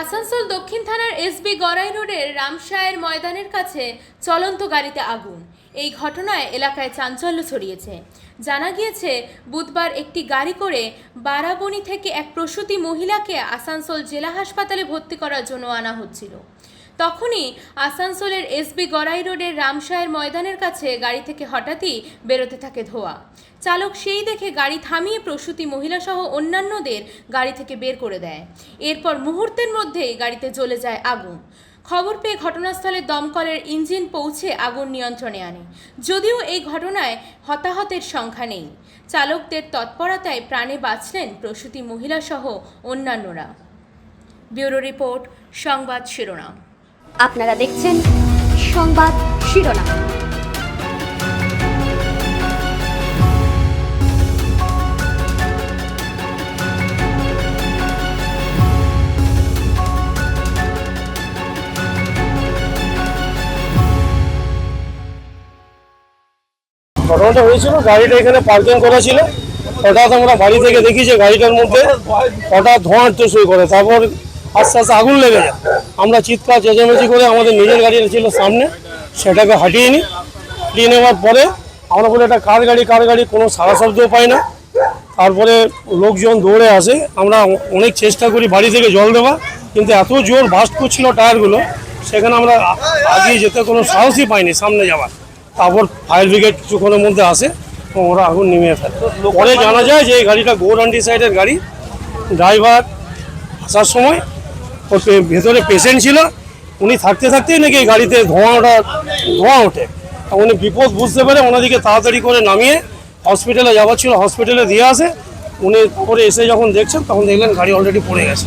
আসানসোল দক্ষিণ থানার এসবি গড়াই রোডের রামশায়ের ময়দানের কাছে চলন্ত গাড়িতে আগুন। এই ঘটনায় এলাকায় চাঞ্চল্য ছড়িয়েছে। জানা গিয়েছে, বুধবার একটি গাড়ি করে বারাবণী থেকে এক প্রসূতি মহিলাকে আসানসোল জেলা হাসপাতালে ভর্তি করার জন্য আনা হচ্ছিল। তখনই আসানসোলের এসবি গড়াই রোডের রামশায়ের ময়দানের কাছে গাড়ি থেকে হঠাৎই বেরোতে থাকে ধোঁয়া। চালক সেই দেখে গাড়ি থামিয়ে প্রসূতি মহিলাসহ অন্যান্যদের গাড়ি থেকে বের করে দেয়। এরপর মুহূর্তের মধ্যেই গাড়িতে জ্বলে যায় আগুন। খবর পেয়ে ঘটনাস্থলে দমকলের ইঞ্জিন পৌঁছে আগুন নিয়ন্ত্রণে আনে। যদিও এই ঘটনায় হতাহতের সংখ্যা নেই। চালকদের তৎপরতায় প্রাণে বাঁচলেন প্রসূতি মহিলাসহ অন্যান্যরা। ব্যুরো রিপোর্ট, সংবাদ শিরোনাম। আপনারা দেখছেন সংবাদ শিরোনাম। ঘটনাটা হয়েছিল, গাড়িটা এখানে পার্কিং করা ছিল। হঠাৎ আমরা বাড়ি থেকে দেখি যে গাড়িটার মধ্যে হঠাৎ ধোঁয়া উঠতে শুরু করে, তারপর আস্তে আস্তে আগুন লেগে যায়। আমরা চিৎকার, চেঁচামেচি করে আমাদের নিজের গাড়িটা ছিল সামনে, সেটাকে হাঁটিয়ে নিই হাঁটিয়ে নেওয়ার পরে আমরা বলি, এটা কার গাড়ি কার গাড়ি, কোনো সারা শব্দও পাই না। তারপরে লোকজন দৌড়ে আসে। আমরা অনেক চেষ্টা করি বাড়ি থেকে জল দেওয়া কিন্তু এত জোর বাস্ট করছিল টায়ারগুলো, সেখানে আমরা আ- আগিয়ে যেতে কোনো সাহসই পাইনি সামনে যাওয়ার। তারপর ফায়ার ব্রিগেড কিছুক্ষণের মধ্যে আসে ওরা আগুন নিমিয়ে ফেলে। পরে জানা যায় যে এই গাড়িটা গৌরান্ডি সাইডের গাড়ি। ড্রাইভার আসার সময় ওর ভেতরে পেশেন্ট ছিল, উনি থাকতে থাকতেই নাকি গাড়িতে ধোঁয়া ওঠা। ধোঁয়া ওঠে উনি বিপদ বুঝতে পারে ওনাদিকে তাড়াতাড়ি করে নামিয়ে হসপিটালে যাওয়ার ছিল হসপিটালে দিয়ে আসে। উনি পরে এসে যখন দেখছেন, তখন দেখলেন গাড়ি অলরেডি পড়ে গেছে।